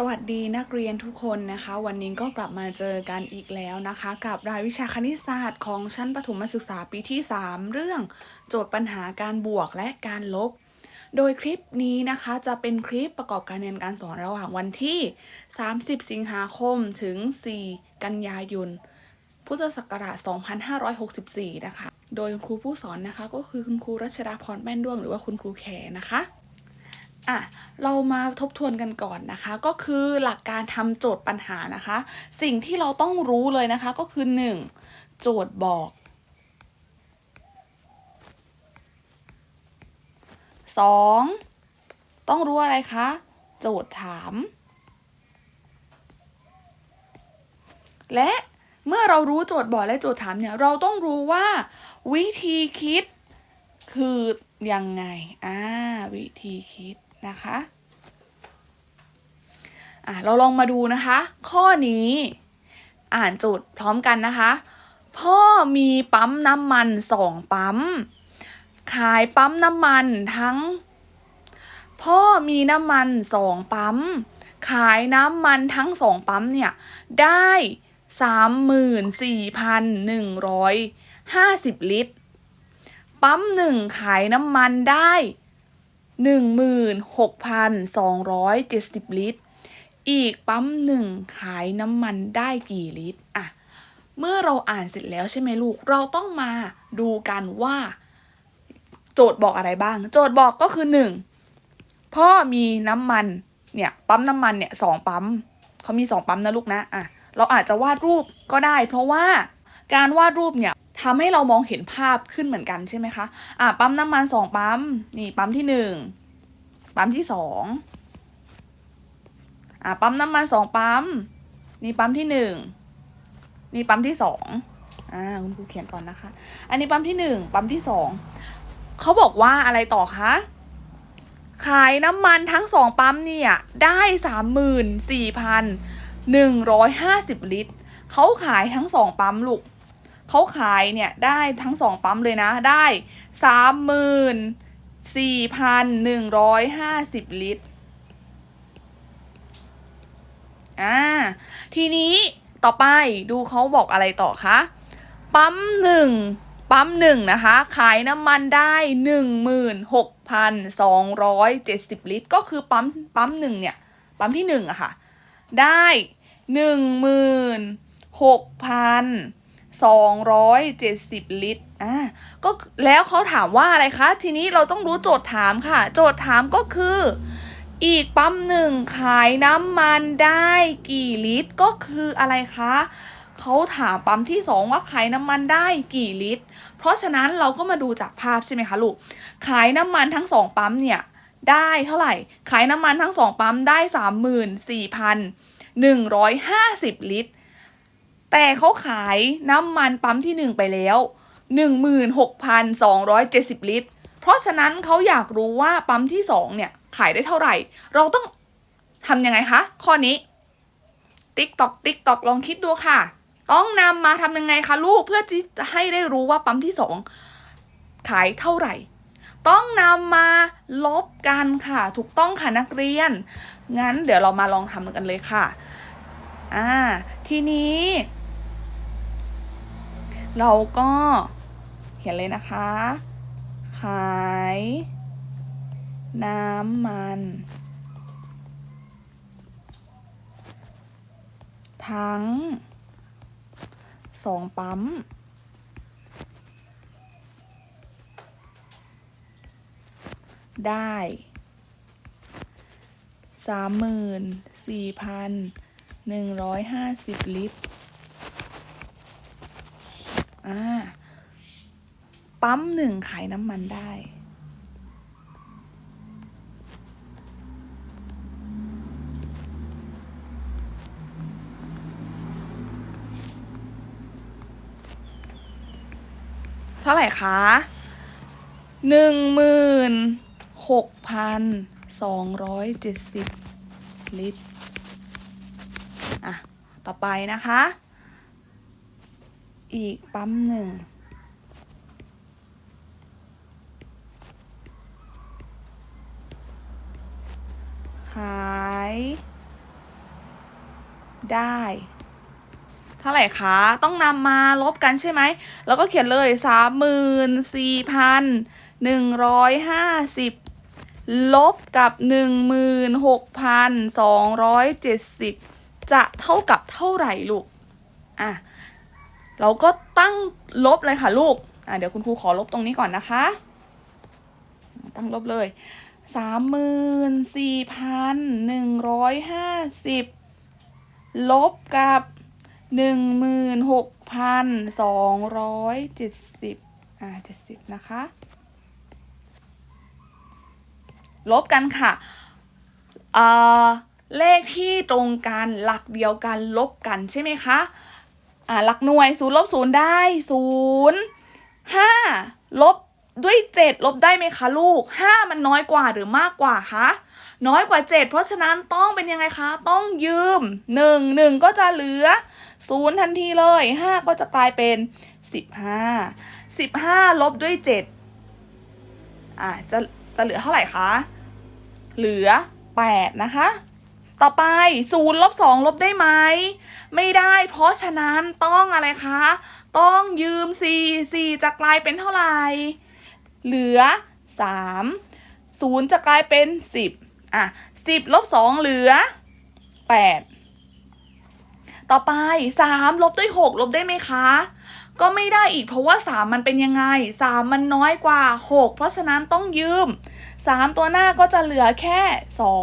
สวัสดีนักเรียนทุกคนนะคะ วันนี้ก็กลับมาเจอกันอีกแล้วนะคะ กับรายวิชาคณิตศาสตร์ของชั้นประถมศึกษาปีที่ 3 เรื่อง โจทย์ปัญหาการบวกและการลบ โดยคลิปนี้นะคะจะเป็นคลิปประกอบการเรียนการสอนระหว่างวันที่ 30 สิงหาคมถึง 4 กันยายน พุทธศักราช 2564 นะคะ โดยครูผู้สอนนะคะก็คือคุณครูรัชดาพรแม่นด้วงหรือว่าคุณครูแขนะคะ อะเรามาทบทวนกันก่อนนะคะ ก็คือหลักการทำโจทย์ปัญหานะคะ สิ่งที่เราต้องรู้เลยนะคะก็คือ 1. โจทย์บอก 2. ต้องรู้อะไรคะ โจทย์ถาม และเมื่อเรารู้โจทย์บอกและโจทย์ถามเนี่ย เราต้องรู้ว่าวิธีคิดคือยังไง อ่า วิธีคิด นะคะอ่าเราลองมาดูนะคะ ข้อนี้อ่านโจทย์พร้อมกันนะคะ พ่อมีปั๊มน้ำมันสองปั๊ม ขายปั๊มน้ำมันทั้ง พ่อมีน้ำมันสองปั๊ม ขายน้ำมันทั้งสองปั๊มเนี่ยได้สามหมื่นสี่พันหนึ่งร้อยห้าสิบลิตร ปั๊มหนึ่งขายน้ำมันได้ หนึ่งหมื่นหกพันสองร้อยเจ็ดสิบลิตร อีกปั๊มหนึ่งขายน้ำมันได้กี่ลิตรอะเมื่อเราอ่านเสร็จแล้วใช่ไหมลูก เราต้องมาดูกันว่า โจทย์บอกอะไรบ้าง โจทย์บอกก็คือหนึ่งพ่อมีน้ำมันเนี่ยปั๊มน้ำมันเนี่ยสองปั๊มเขามีสองปั๊มนะลูกนะอะเราอาจจะวาดรูปก็ได้ เพราะว่าการวาดรูปเนี่ย ทำให้เรามองเห็นภาพขึ้นเหมือนกันใช่ไหมคะ อะปั๊มน้ำมันสองปั๊ม นี่ปั๊มที่หนึ่งปั๊มที่สองอะปั๊มน้ำมันสองปั๊ม นี่ปั๊มที่หนึ่งนี่ปั๊มที่สองอ่าคุณครูเขียนก่อนนะคะ อันนี้ปั๊มที่หนึ่งปั๊มที่สองเขาบอกว่าอะไรต่อคะขายน้ำมันทั้งสองปั๊มเนี่ย ได้สามหมื่นสี่พันหนึ่งร้อยห้าสิบลิตรเขาขายทั้งสองปั๊มลูก เขาขายเนี่ยได้ทั้งสองปั๊มเลยนะ ได้สามหมื่นสี่พันหนึ่งร้อยห้าสิบลิตร อ่า ทีนี้ต่อไปดูเขาบอกอะไรต่อคะ ปั๊มหนึ่งปั๊มหนึ่งนะคะ ขายน้ำมันได้หนึ่งหมื่นหกพันสองร้อยเจ็ดสิบลิตร ก็คือปั๊มปั๊มหนึ่งเนี่ย ปั๊มที่หนึ่งอะค่ะ ได้หนึ่งหมื่นหกพัน สองร้อยเจ็ดสิบลิตร อ่า ก็แล้วเขาถามว่าอะไรคะ ทีนี้เราต้องรู้โจทย์ถามค่ะ โจทย์ถามก็คือ อีกปั๊มหนึ่งขายน้ำมันได้กี่ลิตร ก็คืออะไรคะ เขาถามปั๊มที่สองว่าขายน้ำมันได้กี่ลิตร เพราะฉะนั้นเราก็มาดูจากภาพใช่ไหมคะลูก ขายน้ำมันทั้งสองปั๊มเนี่ยได้เท่าไหร่ ขายน้ำมันทั้งสองปั๊มได้สามหมื่นสี่พันหนึ่งร้อยห้าสิบลิตร แต่เขาขายน้ำมันปั๊มที่หนึ่งไปแล้วหนึ่งหมื่นหกพันสองร้อยเจ็ดสิบลิตร เพราะฉะนั้นเขาอยากรู้ว่าปั๊มที่สองเนี่ย ขายได้เท่าไหร่ เราต้องทำยังไงคะ ข้อนี้ ติ๊กตอกติ๊กตอกลองคิดดูค่ะ ต้องนำมาทำยังไงคะลูกเพื่อที่จะให้ได้รู้ว่าปั๊มที่สองขายเท่าไหร่ ต้องนำมาลบกันค่ะ ถูกต้องค่ะนักเรียน งั้นเดี๋ยวเรามาลองทำกันเลยค่ะอ่าทีนี้ เราก็เขียนเลยนะคะ ขาย น้ำมัน ทั้งสองปั๊ม ได้สามหมื่นสี่พันหนึ่งร้อยห้าสิบลิตร อ่า ปั๊มหนึ่งขายน้ำมันได้ เท่าไหร่คะหนึ่งหมื่นหกพันสองร้อยเจ็ดสิบลิตร อะ ต่อไปนะคะ อีกปั๊มหนึ่ง ขาย ได้ เท่าไหร่คะ ต้องนำมาลบกันใช่ไหม แล้วก็เขียนเลยสามหมื่นสี่พันหนึ่งร้อยห้าสิบลบกับหนึ่งหมื่นหกพันสองร้อยเจ็ดสิบจะเท่ากับเท่าไหร่ลูก อะ เราก็ตั้งลบเลยค่ะลูก อะเดี๋ยวคุณครูขอลบตรงนี้ก่อนนะคะ ตั้งลบเลยสามหมื่นสี่พันหนึ่งร้อยห้าสิบลบกับหนึ่งหมื่นหกพันสองร้อยเจ็ดสิบอ่าเจ็ดสิบนะคะ ลบกันค่ะเอ่อเลขที่ตรงกันหลักเดียวกันลบกันใช่ไหมคะ อ่าหลักหน่วยศูนย์ลบศูนย์ได้ศูนย์ห้าลบด้วยเจ็ดลบได้ไหมคะลูกห้ามันน้อยกว่าหรือมากกว่าคะน้อยกว่าเจ็ดเพราะฉะนั้นต้องเป็นยังไงคะ ต้องยืมหนึ่งหนึ่งก็จะเหลือศูนย์ทันทีเลยห้าก็จะกลายเป็นสิบห้าสิบห้าลบด้วยเจ็ดอ่าจะจะเหลือเท่าไหร่คะ เหลือแปดนะคะ ต่อไปศูนย์ลบสองลบได้ไหม ไม่ได้ เพราะฉะนั้นต้องอะไรคะ ต้องยืม 4 4 จะกลายเป็นเท่าไหร่ เหลือ 3 0 จะกลายเป็น 10 อะ 10ลบ2เหลือ 8 ต่อไป 3 ลบด้วย 6 ลบได้ไหมคะ ก็ไม่ได้อีกเพราะว่า 3 มันเป็นยังไง 3 มันน้อยกว่า 6 เพราะฉะนั้นต้องยืม 3 ตัวหน้าก็จะเหลือแค่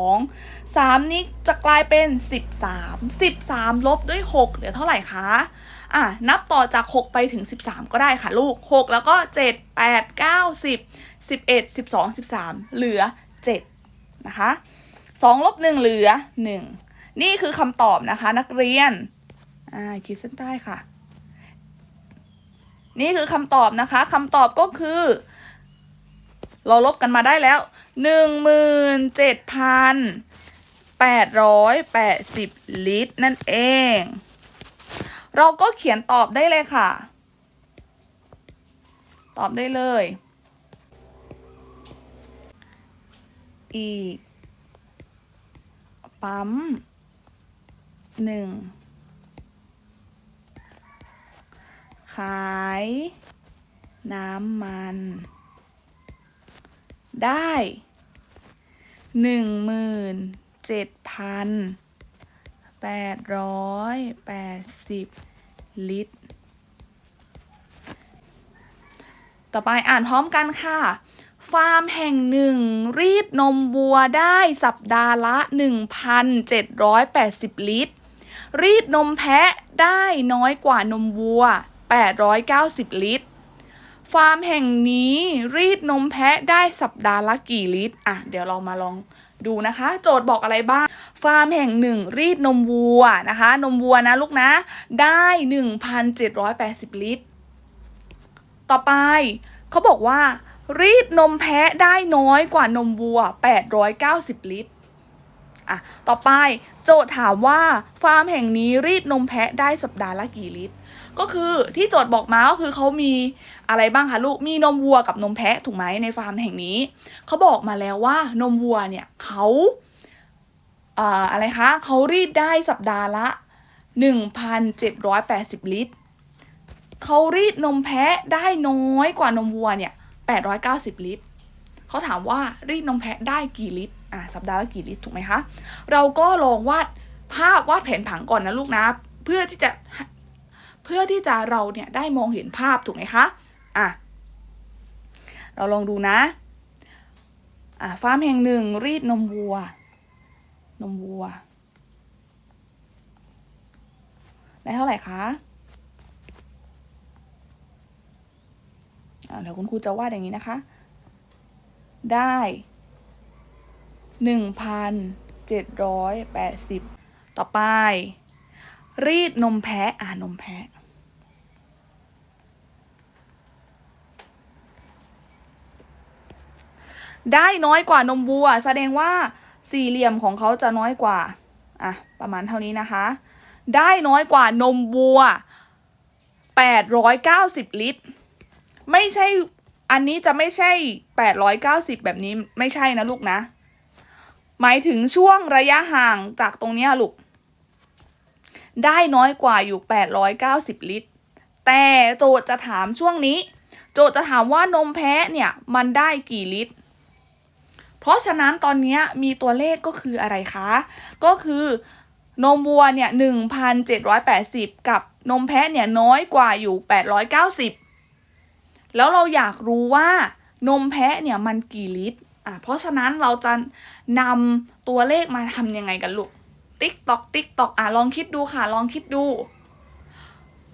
2 3 นี้จะกลายเป็น 13 13 ลบด้วย 6 เหลือเท่าไหร่คะ อะ นับต่อจาก 6 ไปถึง 13 ก็ได้ค่ะลูก 6 แล้วก็ 7 8 9 10 11 12 13 เหลือ 7 นะคะ 2 ลบ 1 เหลือ 1 นี่คือคำตอบนะคะนักเรียน อ่าขีดเส้นใต้ค่ะ นี่คือคำตอบนะคะคำตอบก็คือ เราลบกันมาได้แล้วหนึ่งหมื่ นเจ็ดพันแปดร้อยแปดสิบลิตรนั่นเอง เราก็เขียนตอบได้เลยค่ะ ตอบได้เลย อีก ปั๊มหนึ่งขาย น้ำมัน ได้หนึ่งหมื่น เจ็ดพันแปดร้อยแปดสิบลิตร ต่อไปอ่านพร้อมกันค่ะ ฟาร์มแห่งหนึ่ง รีดนมวัวได้สัปดาห์ละ 1,780 ลิตร รีดนมแพะได้น้อยกว่านมวัว 890 ลิตรฟาร์มแห่งนี้รีดนมแพะได้สัปดาห์ละกี่ลิตร อะ เดี๋ยวเรามาลอง ดูนะคะ โจทย์บอกอะไรบ้าง ฟาร์มแห่งหนึ่งรีดนมวัวนะคะ นมวัวนะลูกนะ ได้ 1,780 ลิตร ต่อไปเขาบอกว่า รีดนมแพะได้น้อยกว่านมวัว 890 ลิตรอะต่อไปโจทย์ถามว่า ฟาร์มแห่งนี้รีดนมแพะได้สัปดาห์ละกี่ลิตร ก็คือที่โจทย์บอกมาก็คือเขามีอะไรบ้างคะลูกมีนมวัวกับนมแพะถูกไหมในฟาร์มแห่งนี้เขาบอกมาแล้วว่านมวัวเนี่ยเขาเอ่ออะไรคะเขารีดได้สัปดาห์ละ 1,780 ลิตรเขารีดนมแพะได้น้อยกว่านมวัวเนี่ย890 ลิตรเขาถามว่ารีดนมแพะได้กี่ลิตรอะสัปดาห์ละกี่ลิตรถูกไหมคะ เราก็ลองวาดภาพวาดแผนผังก่อนนะลูกนะ เพื่อที่จะ เพื่อที่จะเราเนี่ยได้มองเห็นภาพถูกไหมคะอะเราลองดูนะอะฟาร์มแห่งหนึ่งรีดนมวัว นมวัวได้เท่าไหร่คะอะเดี๋ยวคุณครูจะวาดอย่างนี้นะคะ ได้หนึ่งพันเจ็ดร้อยแปดสิบต่อไป รีดนมแพะ อ่านมแพะ ได้น้อยกว่านมวัว แสดงว่าสี่เหลี่ยมของเขาจะน้อยกว่า อะ ประมาณเท่านี้นะคะ ได้น้อยกว่านมวัว890ลิตร ไม่ใช่ อันนี้จะไม่ใช่890แบบนี้ไม่ใช่นะลูกนะ หมายถึงช่วงระยะห่างจากตรงเนี้ยลูก ได้น้อยกว่าอยู่ 890 ลิตร แต่โจทย์จะถามช่วงนี้ โจทย์จะถามว่านมแพะเนี่ยมันได้กี่ลิตร เพราะฉะนั้นตอนนี้มีตัวเลขก็คืออะไรคะ ก็คือนมวัวเนี่ย1,780 กับนมแพะเนี่ยน้อยกว่าอยู่ 890 แล้วเราอยากรู้ว่านมแพะเนี่ยมันกี่ลิตร อะ เพราะฉะนั้นเราจะนำตัวเลขมาทำยังไงกันลูก ติ๊กตอกติ๊กตอกอะลองคิดดูค่ะ ลองคิดดู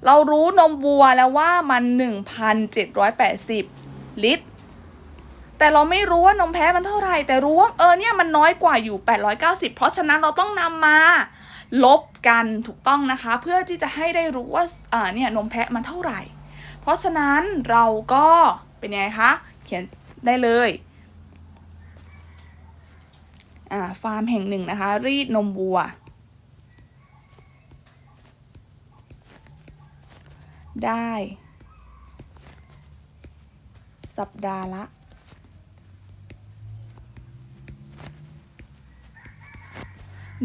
เรารู้นมวัวแล้วว่ามัน 1,780 ลิตร แต่เราไม่รู้ว่านมแพะมันเท่าไหร่ แต่รู้ว่าเออเนี่ยมันน้อยกว่าอยู่ 890 เพราะฉะนั้นเราต้องนำมา ลบกันถูกต้องนะคะ เพื่อที่จะให้ได้รู้ว่าอ่าเนี่ยนมแพะมันเท่าไหร่ เพราะฉะนั้นเราก็เป็นไงคะ เขียนได้เลย ฟาร์มแห่งหนึ่งนะคะ รีดนมวัว ได้ สัปดาห์ละ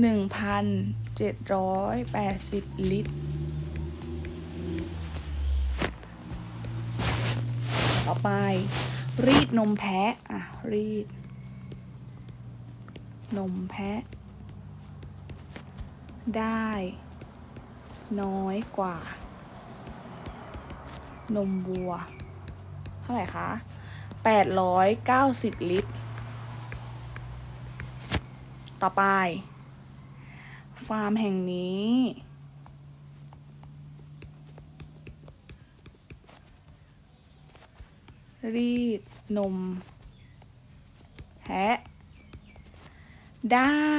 หนึ่งพันเจ็ดร้อยแปดสิบลิตร ต่อไป รีดนมแพะ อะ รีด นมแพะ ได้ น้อยกว่า นมวัว เท่าไหร่คะแปดร้อยเก้าสิบลิตร ต่อไป ฟาร์มแห่งนี้รีดนม แพะ ได้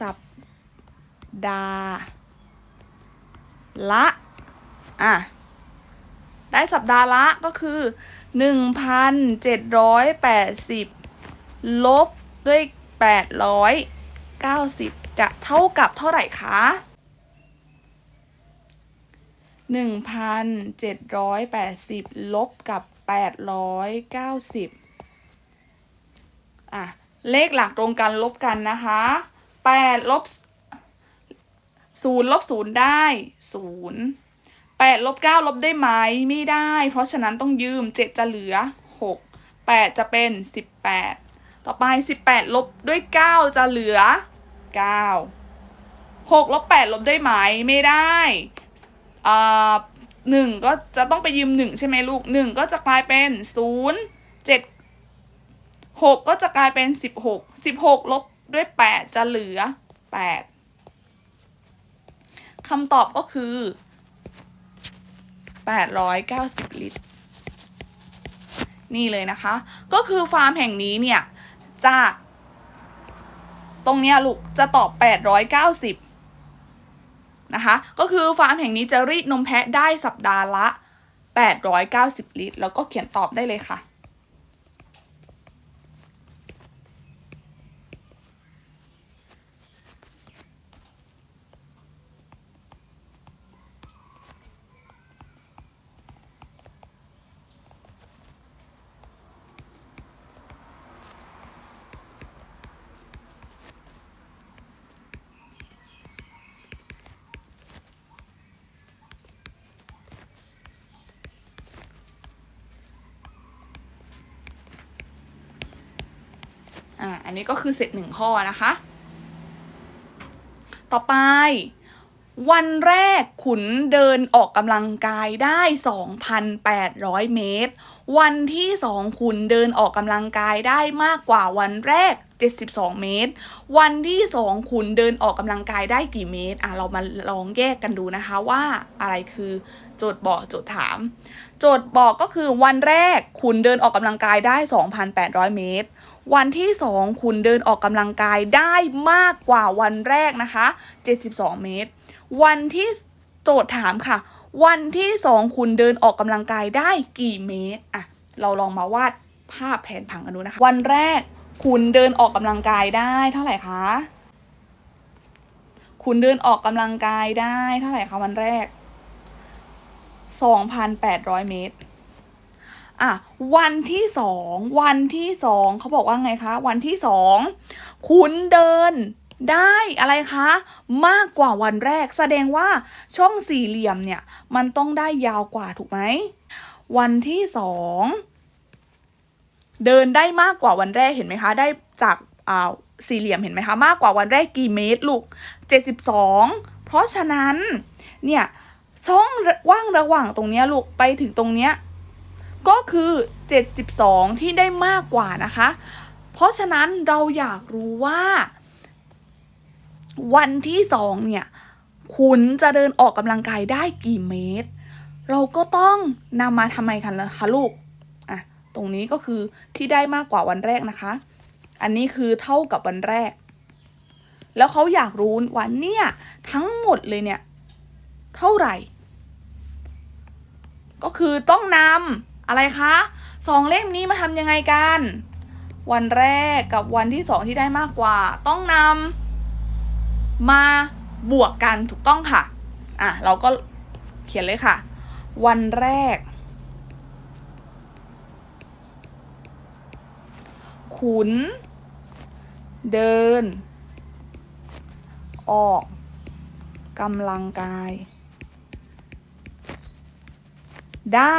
สัปดาห์ละ อะ ได้สัปดาห์ละก็คือ 1,780 ลบด้วย 890 จะเท่ากับเท่าไหร่คะ1,780 ลบกับ 890 อะ เลขหลักตรงกันลบกันนะคะ8ลบ0ลบ0ได้0 8ลบ9ลบได้ไหมไม่ได้ เพราะฉะนั้นต้องยืม7จะเหลือ6 8จะเป็น18ต่อไป18ลบด้วย9จะเหลือ9 6ลบ8ลบได้ไหมไม่ได้อ่าหนึ่งก็จะต้องไปยืมหนึ่งใช่ไหมลูกหนึ่งก็จะกลายเป็นศูนย์เจ็ด หกก็จะกลายเป็นสิบหกสิบหกลบด้วยแปดจะเหลือแปดคำตอบก็คือแปดร้อยเก้าสิบลิตร นี่เลยนะคะ ก็คือฟาร์มแห่งนี้เนี่ย จะ ตรงเนี้ยลูก จะตอบแปดร้อยเก้าสิบนะคะ ก็คือฟาร์มแห่งนี้จะรีดนมแพะได้สัปดาห์ละ 890 ลิตร แล้วก็เขียนตอบได้เลยค่ะ อันนี้ก็คือเสร็จหนึ่งข้อนะคะ ต่อไป วันแรกขุนเดินออกกำลังกายได้ 2,800 เมตร วันที่สองขุนเดินออกกำลังกายได้มากกว่าวันแรก 72 เมตร วันที่สองขุนเดินออกกำลังกายได้กี่เมตร อะเรามาลองแยกกันดูนะคะว่าอะไรคือโจทย์บอกโจทย์ถาม โจทย์บอกก็คือวันแรกขุนเดินออกกำลังกายได้ 2,800 เมตร วันที่สองคุณเดินออกกำลังกายได้มากกว่าวันแรกนะคะ 72 เมตร วันที่โจทย์ถามค่ะ วันที่สองคุณเดินออกกำลังกายได้กี่เมตรอะเราลองมาวาดภาพแผนผังกันดูนะคะ วันแรกคุณเดินออกกำลังกายได้เท่าไหร่คะ คุณเดินออกกำลังกายได้เท่าไหร่คะวันแรก 2,800 เมตร อะวันที่สองวันที่สองเขาบอกว่าไงคะ วันที่สองคุณเดินได้อะไรคะ มากกว่าวันแรก แสดงว่าช่องสี่เหลี่ยมเนี่ย มันต้องได้ยาวกว่าถูกไหม วันที่สองเดินได้มากกว่าวันแรกเห็นไหมคะ ได้จากอ่าสี่เหลี่ยมเห็นไหมคะ มากกว่าวันแรกกี่เมตรลูกเจ็ดสิบสองเพราะฉะนั้นเนี่ยช่องว่างระหว่างตรงเนี้ยลูกไปถึงตรงเนี้ย ก็คือ 72 ที่ได้มากกว่านะคะ เพราะฉะนั้นเราอยากรู้ว่า วันที่สองเนี่ยคุณจะเดินออกกำลังกายได้กี่เมตร เราก็ต้องนำมาทำไมกันล่ะคะลูกอะตรงนี้ก็คือที่ได้มากกว่าวันแรกนะคะ อันนี้คือเท่ากับวันแรก แล้วเขาอยากรู้ว่าเนี่ยทั้งหมดเลยเนี่ย เท่าไหร่ ก็คือต้องนำ อะไรคะสองเลขนี้มาทำยังไงกัน วันแรกกับวันที่สองที่ได้มากกว่า ต้องนำมาบวกกันถูกต้องค่ะ อะ เราก็เขียนเลยค่ะ วันแรก ขุน เดิน ออกกำลังกาย ได้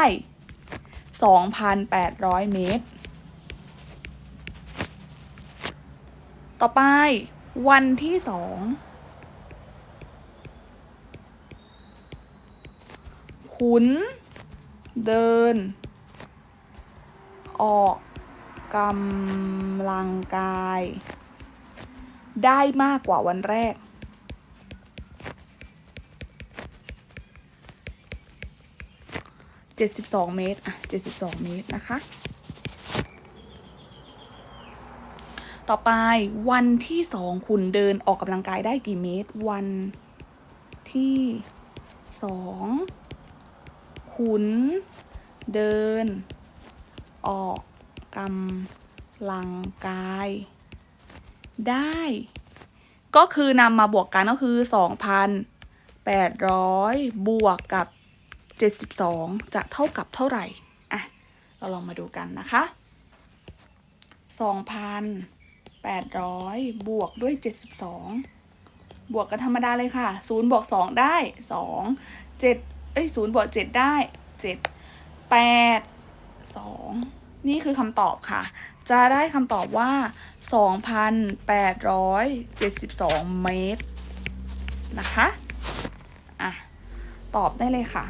2,800 เมตร ต่อไปวันที่สองขุน เดิน ออกกำลังกาย ได้มากกว่าวันแรก 72เมตรอะ72เมตรนะคะ ต่อไปวันที่สองคุณเดินออกกำลังกายได้กี่เมตร วันที่สองคุณเดิน ออกกำลังกาย ได้ ก็คือนำมาบวกกันก็คือ 2,800 บวกกับ 72 จะเท่ากับเท่าไหร่อะเราลองมาดูกันนะคะ 2,800 บวกด้วย 72 บวกกันธรรมดาเลยค่ะ 0 บวก 2 ได้ 2 7เอ้ย0บวก7ได้ 7 8 2 นี่คือคำตอบค่ะ จะได้คำตอบว่า 2,872 เมตรนะคะ อะ ตอบได้เลยค่ะ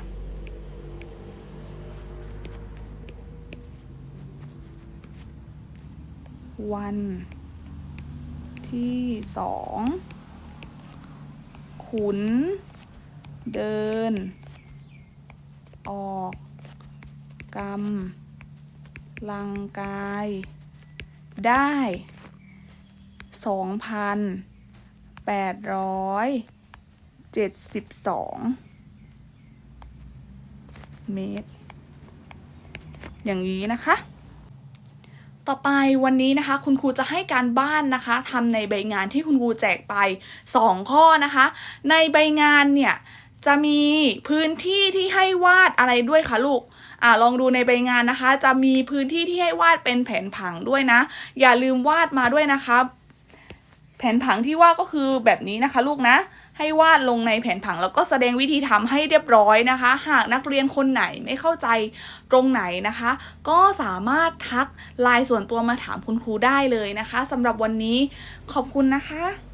วันที่สองขุน เดิน ออกกำลังกาย ได้สองพันแปดร้อยเจ็ดสิบสองเมตร อย่างนี้นะคะ ต่อไปวันนี้นะคะคุณครูจะให้การบ้านนะคะทำในใบงานที่คุณครูแจกไป 2 ข้อนะคะ ในใบงานเนี่ยจะมีพื้นที่ที่ให้วาดอะไรด้วยคะลูกอ่าลองดูในใบงานนะคะ จะมีพื้นที่ที่ให้วาดเป็นแผนผังด้วยนะ อย่าลืมวาดมาด้วยนะคะ แผนผังที่วาดก็คือแบบนี้นะคะลูกนะ ให้วาดลงในแผนผังแล้วก็แสดงวิธีทำให้เรียบร้อยนะคะ หากนักเรียนคนไหนไม่เข้าใจตรงไหนนะคะ ก็สามารถทักไลน์ส่วนตัวมาถามคุณครูได้เลยนะคะสำหรับวันนี้ขอบคุณนะคะ